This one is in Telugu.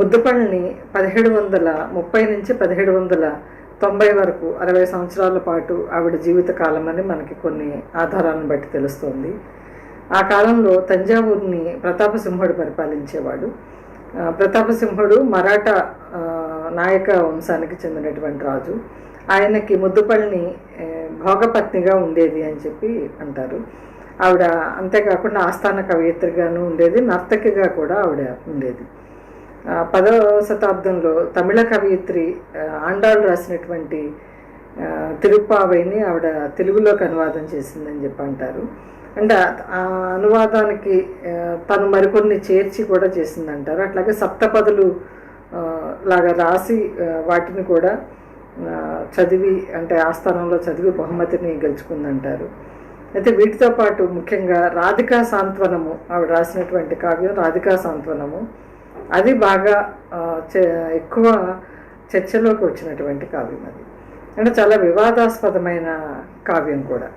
ముద్దుపల్లిని పదిహేడు వందల ముప్పై నుంచి పదిహేడు వందల తొంభై వరకు అరవై సంవత్సరాల పాటు ఆవిడ జీవిత కాలం అని మనకి కొన్ని ఆధారాలను బట్టి తెలుస్తోంది. ఆ కాలంలో తంజావూరుని ప్రతాపసింహుడు పరిపాలించేవాడు. ప్రతాపసింహుడు మరాఠా నాయక వంశానికి చెందినటువంటి రాజు. ఆయనకి ముద్దుపల్లిని భోగపత్నిగా ఉండేది అని చెప్పి అంటారు. ఆవిడ అంతేకాకుండా ఆస్థాన కవయిత్రిగాను ఉండేది నర్తకిగా కూడా ఆవిడ ఉండేది. పదవ శతాబ్దంలో తమిళ కవయిత్రి ఆండాళ్ళు రాసినటువంటి ఆ, తిరుప్పావైని ఆవిడ తెలుగులోకి అనువాదం చేసిందని చెప్పి అంటారు. అండ్ ఆ అనువాదానికి తను మరికొన్ని చేర్చి కూడా చేసిందంటారు. అట్లాగే సప్తపదులు లాగా రాసి వాటిని కూడా చదివి అంటే ఆస్థానంలో చదివి బహుమతిని గెలుచుకుందంటారు. అయితే వీటితో పాటు ముఖ్యంగా రాధికా సాంత్వనము ఆవిడ రాసినటువంటి కావ్యం రాధికా సాంత్వనము. అది బాగా చ- ఎక్కువ చర్చలోకి వచ్చినటువంటి కావ్యం అది. అంటే చాలా వివాదాస్పదమైన కావ్యం కూడా.